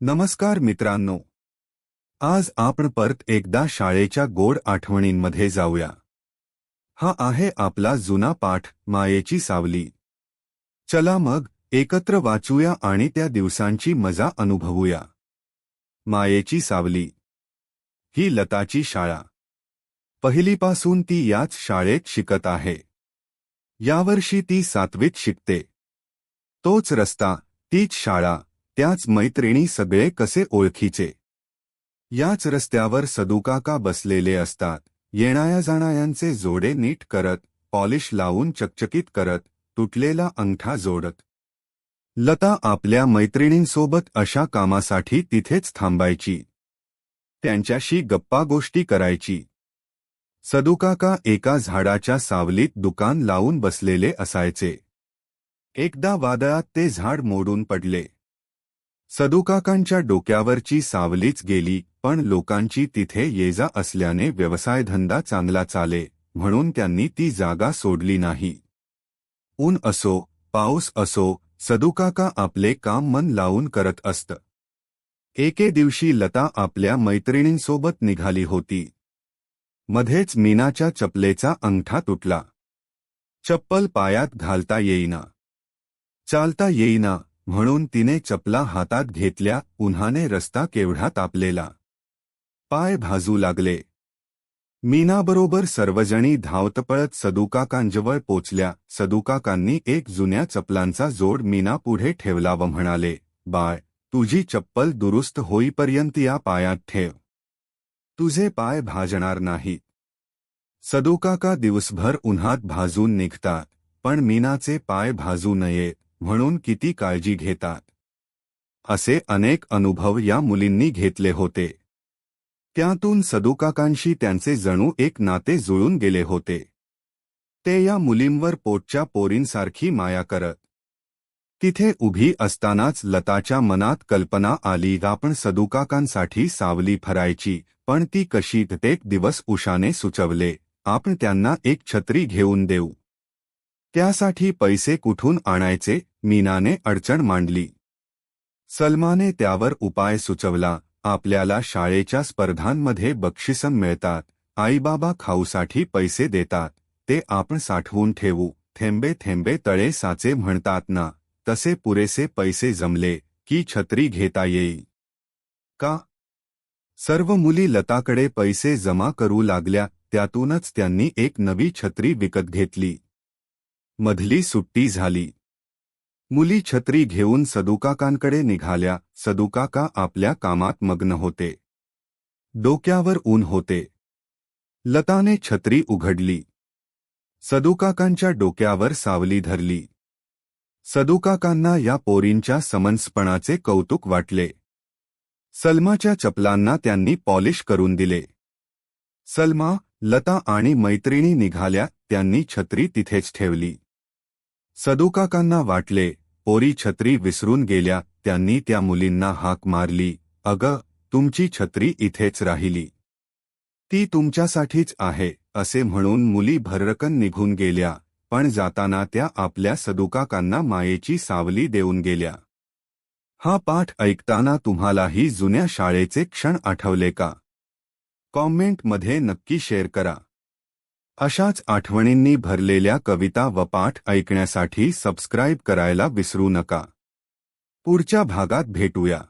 नमस्कार मित्रांनो. आज आपण परत एकदा शाळेच्या गोड आठवणींमध्ये जाऊया. हा आहे आपला जुना पाठ मायेची सावली. चला मग एकत्र वाचूया आणि त्या दिवसांची मजा अनुभवूया. मायेची सावली. ही लताची शाळा. पहिलीपासून ती याच शाळेत शिकत आहे. यावर्षी ती सातवीत शिकते. तोच रस्ता तीच शाळा त्याच मैत्रिणी सगळे कसे ओळखीचे? याच रस्त्यावर सदुकाका बसलेले असतात. येणाया जाणायांचे जोडे नीट करत पॉलिश लावून चकचकीत करत तुटलेला अंगठा जोडत. लता आपल्या मैत्रिणींसोबत अशा कामासाठी तिथेच थांबायची. त्यांच्याशी गप्पा गोष्टी करायची. सदुकाका एका झाडाच्या सावलीत दुकान लावून बसलेले असायचे. एकदा वादळात ते झाड मोडून पडले. सदुकाकांच्या डोक्यावरची सावलीच गेली पण लोकांची तिथे येजा असल्याने व्यवसायधंदा चांगला चाले म्हणून त्यांनी ती जागा सोडली नाही. ऊन असो पाऊस असो सदुकाका आपले काम मन लावून करत असत. एके दिवशी लता आपल्या मैत्रिणींसोबत निघाली होती. मध्येच मीनाच्या चपलेचा अंगठा तुटला. चप्पल पायात घालता येईना. चालता येईना म्हणून तिने चपला हातात घेतल्या उन्हाने रस्ता केवढा तापलेला. पाय भाजू लागले. मीनाबरोबर सर्वजणी धावतपळत सदुकाकांजवळ पोचल्या. सदुकाकांनी एक जुन्या चपलांचा जोड मीना पुढे ठेवला व म्हणाले बाळ तुझी चप्पल दुरुस्त होईपर्यंत या पायात ठेव. तुझे पाय भाजणार नाही सदुकाका दिवसभर उन्हात भाजून निघतात पण मीनाचे पाय भाजू नयेत. म्हणून किती काळजी घेतात? असे अनेक अनुभव या मुलींनी घेतले होते. त्यातून सदुकाकांशी त्यांचे जणू एक नाते जुळून गेले होते. ते या मुलींवर पोटच्या पोरींसारखी माया करत. तिथे उभी असतानाच लताच्या मनात कल्पना आली आपण सदुकाकांसाठी सावली फरायची पण ती कशी एक दिवस उषाने सुचवले आपण त्यांना एक छत्री घेऊन देऊ. त्यासाठी पैसे कुठून आणायचे मीनाने अडचण मांडली. सलमाने त्यावर उपाय सुचवला. आपल्याला शाळेच्या स्पर्धांमध्ये बक्षिसं मिळतात. आईबाबा खाऊसाठी पैसे देतात. ते आपण साठवून ठेवू. थेंबे थेंबे तळे साचे म्हणतात ना. तसे पुरेसे पैसे जमले की छत्री घेता येईल. का? सर्व मुली लताकडे पैसे जमा करू लागल्या. त्यातूनच त्यांनी एक नवी छत्री विकत घेतली. मधली सुट्टी झाली. मुली छत्री घेऊन सदुकाकांकडे निघाल्या. सदुकाका आपल्या कामात मग्न होते. डोक्यावर ऊन होते. लताने छत्री उघडली. सदुकाकांच्या डोक्यावर सावली धरली. सदुकाकांना या पोरींच्या समन्सपणाचे कौतुक वाटले. सलमाच्या चपलांना त्यांनी पॉलिश करून दिले. सलमा लता आणि मैत्रिणी निघाल्या. त्यांनी छत्री तिथेच ठेवली. सदुकाकांना वाटले पोरी छत्री विसरून गेल्या त्यांनी त्या मुलींना हाक मारली अग तुमची छत्री इथेच राहिली. ती तुमच्यासाठीच आहे असे म्हणून मुली भररकन निघून गेल्या पण जाताना त्या आपल्या सदुकाकांना मायेची सावली देऊन गेल्या. हा पाठ ऐकताना तुम्हालाही जुन्या शाळेचे क्षण आठवले का? कॉमेंटमध्ये नक्की शेअर करा. अशाच आठवणींनी भरलेल्या कविता व पाठ ऐकण्यासाठी सबस्क्राईब करायला विसरू नका. पुढच्या भागात भेटूया.